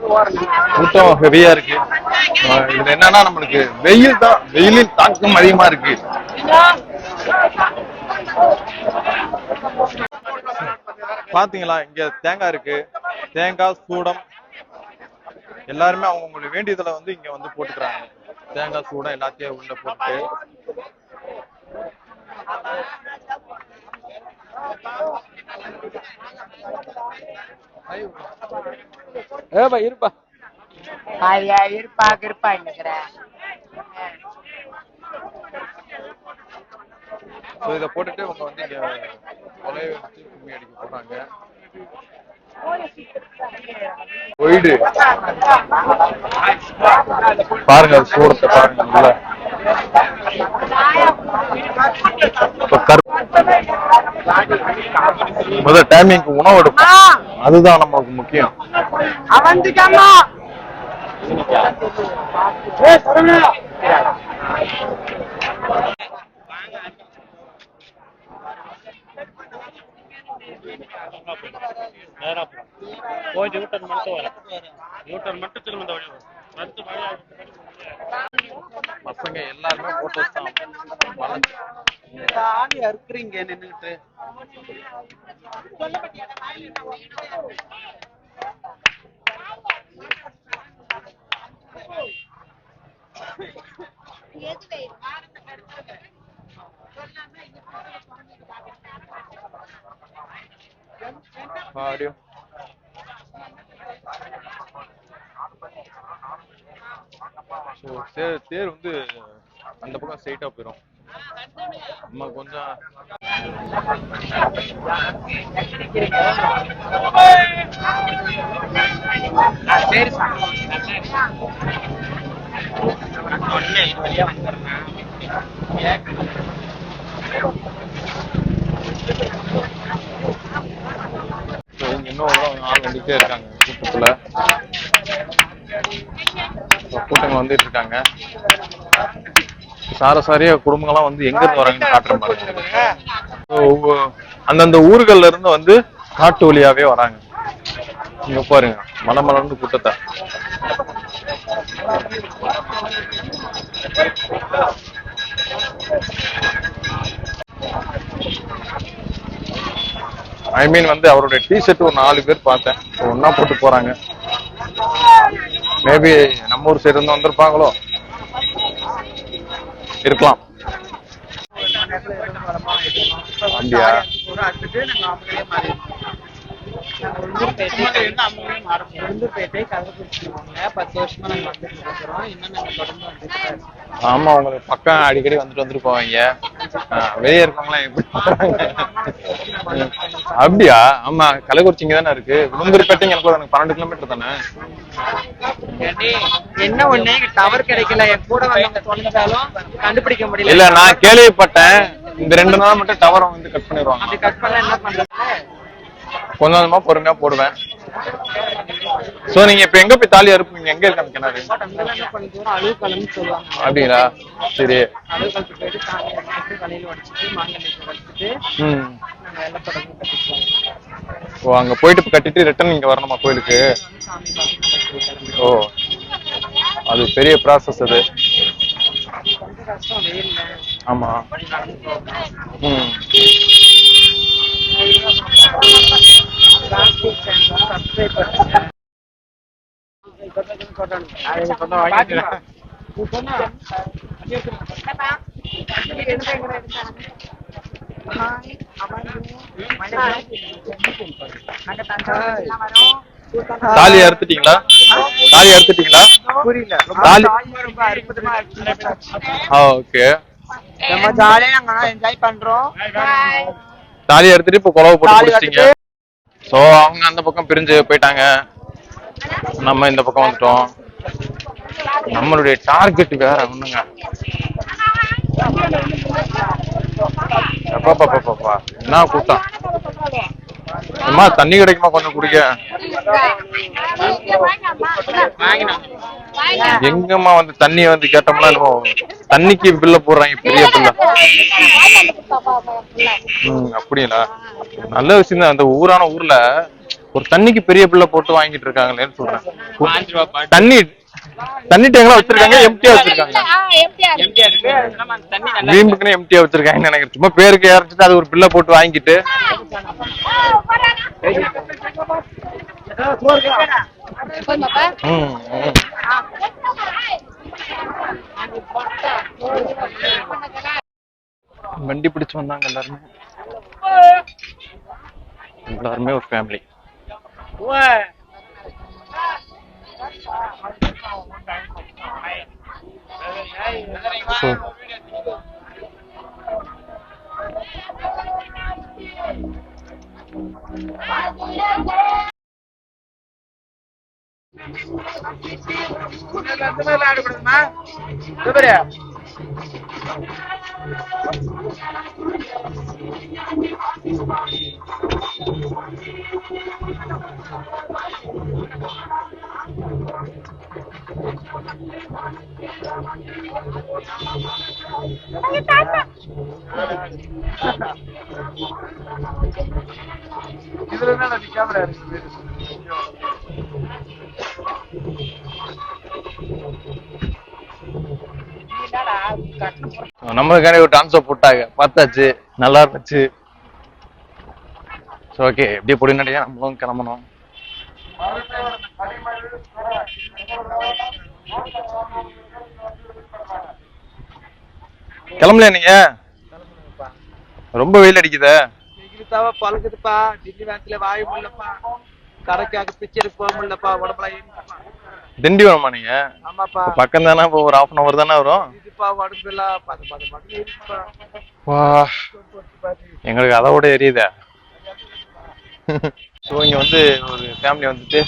கூட்டம் ஹெவியா இருக்கு. இதுல என்னன்னா நம்மளுக்கு வெயில் தான் வெயிலின் தாக்கம் அதிகமா இருக்கு. பாத்தீங்களா இங்க தேங்காய் இருக்கு. தேங்காய் சூடம் எல்லாருமே அவங்கவுங்களுக்கு வேண்டியதுல வந்து இங்க வந்து போட்டுக்கிறாங்க. தேங்காய் சூடம் எல்லாத்தையும் உள்ள போட்டு ஏப்பா இருப்பா. காரியா இருப்பா கிருப்பா இருக்கிற ஸோ இதை போட்டுட்டு அவங்க வந்து இங்க கொலையை வச்சு கும்மி அடிக்க போறாங்க. ஒயிடு பாருங்க அது சூடத்தை பாருங்க உள்ள இப்ப கரு- முத டைமிங்க்கு உணவு எடுப்போம். அதுதான் நமக்கு முக்கியம். அவந்துக்கம்மா. மட்டும் மட்டும் திரும்ப இந்த வழி வரும். பசங்க எல்லாருமே போட்டோஸ் தான். எப்படி அறுக்குறீங்க நின்னுட்டு ஆடியோ. ஸோ தேர் தேர் வந்து அந்த பக்கம் ஸ்ட்ரைட்டாக போயிடும் அம்மா கொஞ்சம் சரி இன்னும் ஆள் வந்துட்டே இருக்காங்க கூட்டத்தில் கூட்டங்க வந்துட்டு இருக்காங்க சாரசாரியா குடும்பங்கள்லாம் வந்து எங்க இருந்து வராங்கன்னு காட்டுற மாதிரி அந்தந்த ஊர்கள்ல இருந்து வந்து காட்டு வழியாவே வராங்க. இங்க பாருங்க மலை மலர்ந்து கூட்டத்தை. ஐ மீன் வந்து அவருடைய டிஷர்ட் ஒரு நாலு பேர் பார்த்தேன். ஒன்னா போட்டு போறாங்க. மேபி நம்ம ஊர் சைடு இருந்து வந்திருப்பாங்களோ? இருக்கலாம். ஆமா உங்களுக்கு பக்கம் அடிக்கடி வந்துட்டு வந்துட்டு போவாங்க ஆஹ் வெளியே இருக்கவங்களாம் எப்படி அப்படியா? ஆமா கள்ளக்குறிச்சி இங்க தானே இருக்கு. விழுந்தூர்பேட்டை எனக்கு ஒரு பன்னெண்டு கிலோமீட்டர் தானே? என்ன ஒண்ணு? டவர் கிடைக்கல. என் கூட வந்தவங்க தொலைஞ்சாலும் கண்டுபிடிக்க முடியல. இல்ல நான் கேள்விப்பட்டேன். இந்த ரெண்டு நாள் மட்டும் டவரை வந்து கட் பண்ணிடுவாங்க. அப்படி கட் பண்ணா என்ன பண்றது? கொஞ்சம் கொஞ்சமா பொறுமையா போடுவேன். சோ நீங்க இப்ப எங்க போய் தாலி அறுப்பீங்க எங்க இருக்க கிணறு? அப்படிங்களா? சரி. ஓ அங்க போயிட்டு கட்டிட்டு ரிட்டர்ன் இங்க வரணுமா கோயிலுக்கு? ஓ அது பெரிய ப்ராசஸ் அது. கொஞ்சம் கஷ்டம் வெயில்ல ஆமா. நடந்து போகணும் ம். பிளாஸ்டிக் சேனல் சப்ஸ்கிரைப் பண்ணுங்க தாலி அறுத்துட்டீங்களா? தாலி அறுத்துட்டீங்களா? புரியல. தாலி ரொம்ப அற்புதமா ஓகே. நம்ம ஜாலியா நாங்க என்ஜாய் பண்றோம். தாலி அறுத்துட்டு இப்ப குழவை போட்டு தாலி முடிச்சிட்டீங்க சோ அவங்க அந்த பக்கம் பிரிஞ்சு போயிட்டாங்க. நம்ம இந்த பக்கம் வந்துட்டோம். நம்மளுடைய டார்கெட் வேற ஒண்ணுங்க. என்ன கூட்டம் அம்மா தண்ணி கிடைக்குமா? கொஞ்சம் குடிக்க. எங்கம்மா வந்து தண்ணிய வந்து கேட்டோம்னா என்னமோ தண்ணிக்கு பில்ல போடுறாங்க பெரிய பில்ல ம் அப்படிங்களா நல்ல விஷயம் தான் அந்த ஊரான ஊர்ல ஒரு தண்ணிக்கு பெரிய பிள்ளை போட்டு வாங்கிட்டு இருக்காங்களேன்னு சொல்றேன். தண்ணி தண்ணி டேங்கெல்லாம் வச்சிருக்காங்க எம்டியா வச்சிருக்காங்க. வீம்புக்குன்னு எம்டியா வச்சிருக்காங்கன்னு நினைக்கிறேன். சும்மா பேருக்கு இறச்சிட்டு அது ஒரு பிள்ளை போட்டு வாங்கிட்டு. வண்டி பிடிச்சு வந்தாங்க எல்லாருமே. எல்லாருமே ஒரு ஃபேமிலி ஸோ ஆடுபடுமா நம்மளுக்கான ஒரு டான்ஸை போட்டாங்க. பார்த்தாச்சு. நல்லா இருந்துச்சு. ஓகே எப்படி பொடி நம்மளும் கிளம்பணும். கிளம்பலையா நீங்க? ரொம்ப வெயில் அடிக்குதா. இதுதாவா பழகுதுப்பா. டில்லி வேன்ஸ்ல வாய முடியலப்பா கடைக்காக பிச்சருக்கு போக முடியலப்பா உடம்புல திண்டிவனமா நீங்க? ஆமாப்பா. பக்கம் தானே இப்போ ஒரு ஹாஃப் அன் அவர் தானே வரும்? வா. எங்களுக்கு அதை விட எரியுதே. ஸோ இங்க வந்து ஒரு ஃபேமிலி வந்துட்டு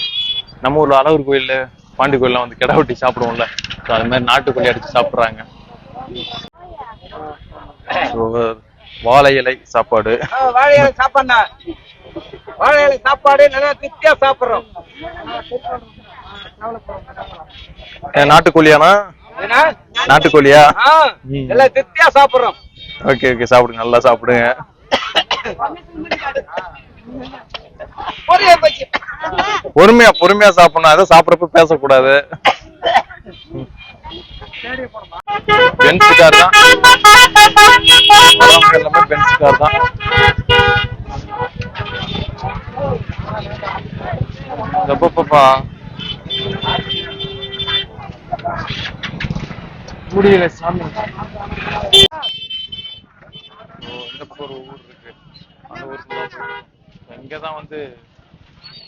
நம்ம ஊர்ல அழகர் கோயில் பாண்டி கோயில்லாம் வந்து கிடா வெட்டி சாப்பிடுவோம்ல. ஸோ அது மாதிரி நாட்டுக்கோழி அடிச்சு சாப்பிடுறாங்க. ஸோ வாழை இலை சாப்பாடு. வாழை இலை சாப்பாடுண்ணா. வாழை இலை சாப்பாடு நல்லா திருப்தியா சாப்பிடுறோம். ஏன்னா நாட்டுக்கோழியா. எல்லாம் திருப்தியா சாப்பிடுறோம். ஓகே ஓகே சாப்பிடுங்க நல்லா சாப்பிடுங்க. பொறுமையா பொறுமையா சாப்பிடணும். அதை சாப்பிடறப்ப பேசக்கூடாது. பென்ஸ் கார் தான் எல்லாமே பென்ஸ் கார் தான். எப்பப்பா முடியல சாமி. ஓ, இந்த பக்கம் ஒரு ஊர் இருக்கு? அந்த ஊருக்கு தான் போகணும். இங்கதான் வந்து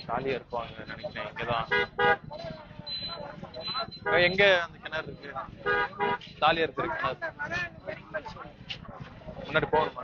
காலியா இருப்பாங்க நினைக்கிறேன் இங்கதான். அஹ் எங்க அந்த கிணறு இருக்கு? காலியா இருக்கிற கிணறு. முன்னாடி போகணுமா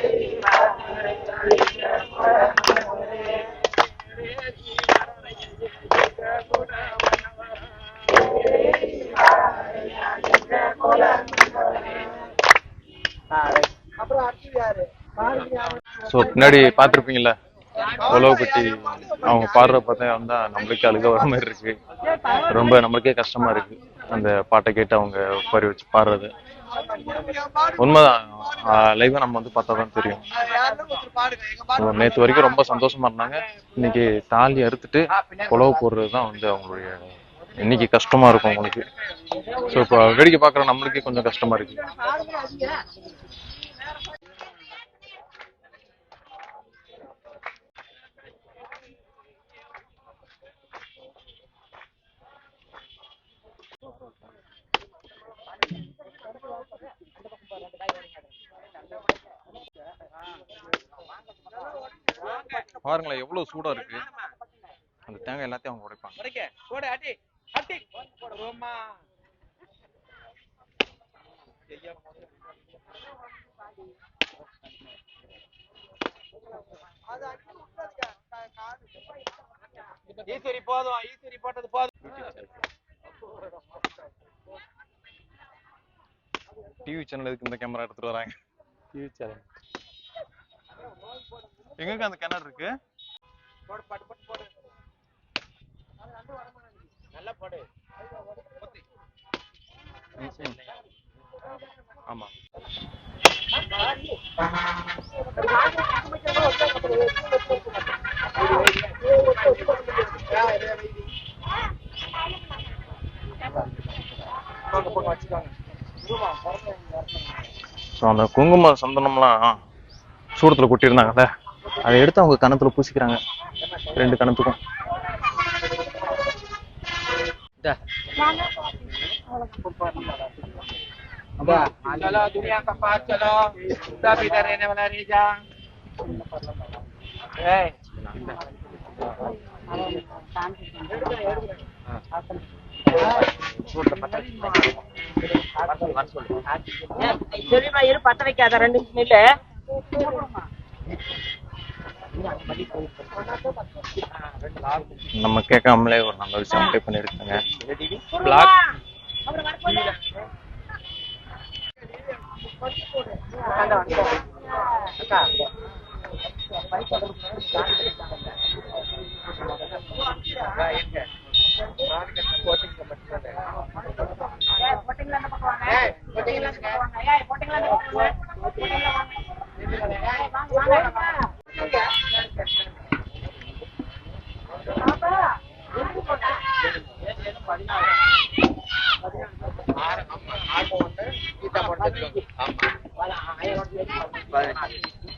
ஸோ முன்னாடி பார்த்துருப்பீங்கல்ல உழவு பட்டி அவங்க பாடுற பார்த்தா வந்தா நம்மளுக்கே அழுக வர மாதிரி இருக்கு. ரொம்ப நம்மளுக்கே கஷ்டமா இருக்கு. அந்த பாட்டை கேட்டு அவங்க உட்காரி வச்சு பாடுறது. உண்மைதான். லைவா நம்ம வந்து பார்த்தா தான் தெரியும். நேற்று நேத்து வரைக்கும் ரொம்ப சந்தோஷமா இருந்தாங்க. இன்னைக்கு தாலி அறுத்துட்டு உழவு போடுறது தான் வந்து அவங்களுடைய இன்னைக்கு கஷ்டமா இருக்கும் அவங்களுக்கு. ஸோ இப்போ வேடிக்கை பார்க்குற நம்மளுக்கே கொஞ்சம் கஷ்டமா இருக்கு. பாருங்களேன் எவ்வளவு சூடா இருக்கு. அந்த தேங்காய் எல்லாத்தையும் அவங்க உடைப்பாங்க. ஈஸ்வரி போதும் ஈஸ்வரி போட்டது போதும். டிவி சேனல் எதுக்கு இந்த கேமரா எடுத்துட்டு வராங்க? டிவி சேனல் எங்க அந்த கிணறு இருக்கு? ஆமா. ஸோ அந்த குங்கும சந்தனம்லாம் சூடத்துல கொட்டியிருந்தாங்கல்ல? அதை எடுத்து அவங்க கணத்துல பூசிக்கிறாங்க. ரெண்டு கணத்துக்கும். சரிமா இரு பத்த வைக்காத ரெண்டு நில்லு. நம்ம கேட்காமலே ஒரு நல்ல விஷயம் அப்ளை பண்ணியிருக்காங்க பிளாக்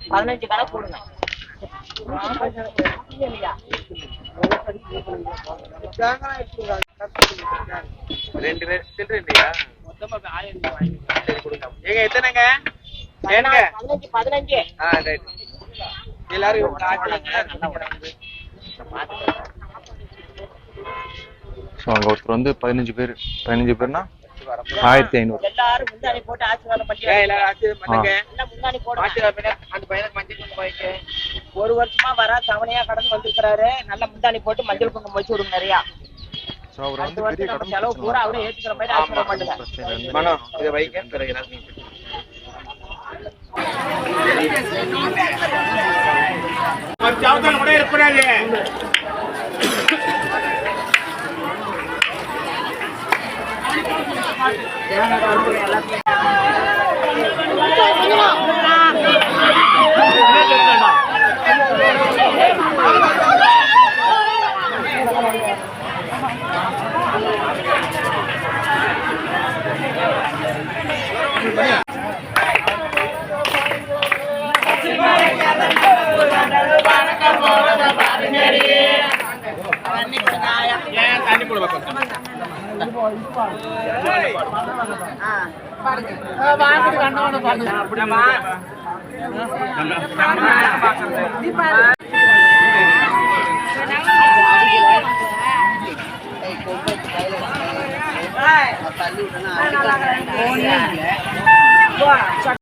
பதினஞ்சு கடை போடுங்க ரெண்டு ரெண்டு சில்லறை இல்லையா சரி கொடுங்க ஏங்க எத்தனைங்க ஏனுங்க பதினஞ்சு பதினஞ்சு ஆ ரைட் எல்லாரும் இவங்க ஆட்களுங்க ஸோ அங்க ஒருத்தர் வந்து பதினஞ்சு பேர் பதினஞ்சு பேர்னா ஆயிரத்தி ஐநூறு. எல்லாரும் முந்தானி போட்டு ஆசீர்வாதம் பண்ணி எல்லாரும் ஆசீர்வாதம் பண்ணுங்க எல்லாம் முந்தானி போடுங்க. ஆசீர்வாதம் பண்ணி அந்த பையனுக்கு மஞ்சள் குங்குமம் ஒரு வருஷமா வரா தவணையா கடந்து வந்திருக்கிறாரு. நல்ல முந்தானி போட்டு மஞ்சள் குங்குமம் வச்சு விடுங்க நிறையா. அடுத்த வந்து பெரிய வருஷம் நம்ம செலவு பூரா அவரே ஏத்துக்கிற மாதிரி ஆசீர்வாதம் பண்ணுங்க. மனம் இதை வைங்க. பிறகு எல்லாத்தையும் கூட இருக்கக்கூடாது தண்ணி போடுவா தள்ளி